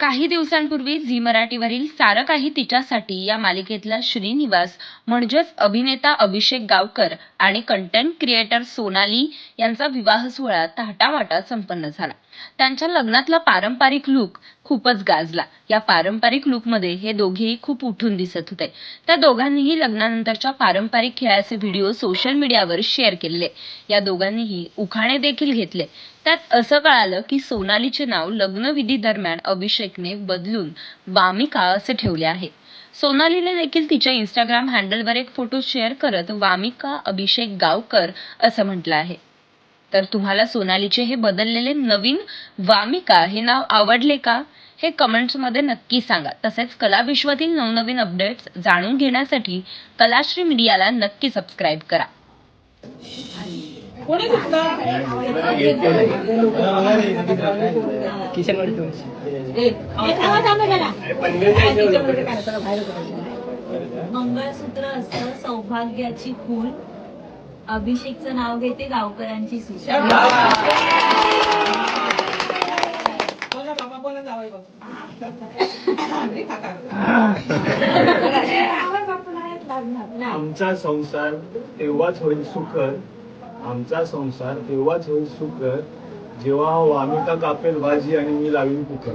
काही दिवसांपूर्वी झी मराठीवरील सारं काही तिच्यासाठी या मालिकेतला श्रीनिवास म्हणजेच अभिनेता अभिषेक गावकर आणि कंटेंट क्रिएटर सोनाली यांचा विवाह सोहळा थाटामाटात संपन्न झाला. त्यांच्या लग्नातला पारंपरिक लुक खूपच गाजला. या पारंपरिक लुकमध्ये हे दोघेही खूप उठून दिसत होते. त्या दोघांनीही लग्नानंतरच्या पारंपरिक खेळाचे व्हिडिओ सोशल मीडियावर शेअर केले या दोघांनीही उखाणे देखील घेतले. त्यात असं कळालं की सोनालीचे नाव लग्नविधी दरम्यान अभिषेकने बदलून वामिका असे ठेवले आहे. सोनालीने देखील तिच्या इंस्टाग्राम हँडलवर एक फोटो शेअर करत वामिका अभिषेक गावकर असं म्हटलं आहे. तर तुम्हाला सोनालीचे हे बदललेले नवीन वामिका हे नाव आवडले का? हे कमेंट्समध्ये नक्की सांगा. तसेच कला विश्वातील नवनवीन अपडेट्स जाणून घेण्यासाठी कलाश्री मीडियाला नक्की सबस्क्राईब करा. मंगळसूत्र असतं सौभाग्याची फूल. अभिषेकचं नाव घेते गावकऱ्यांची सूचना आमचा संसार तेव्हाच होईल सुखर आमचा संसार तेव्हाच होईल सुखर जेव्हा वामिका कापेल भाजी आणि मी लावीन कुकर.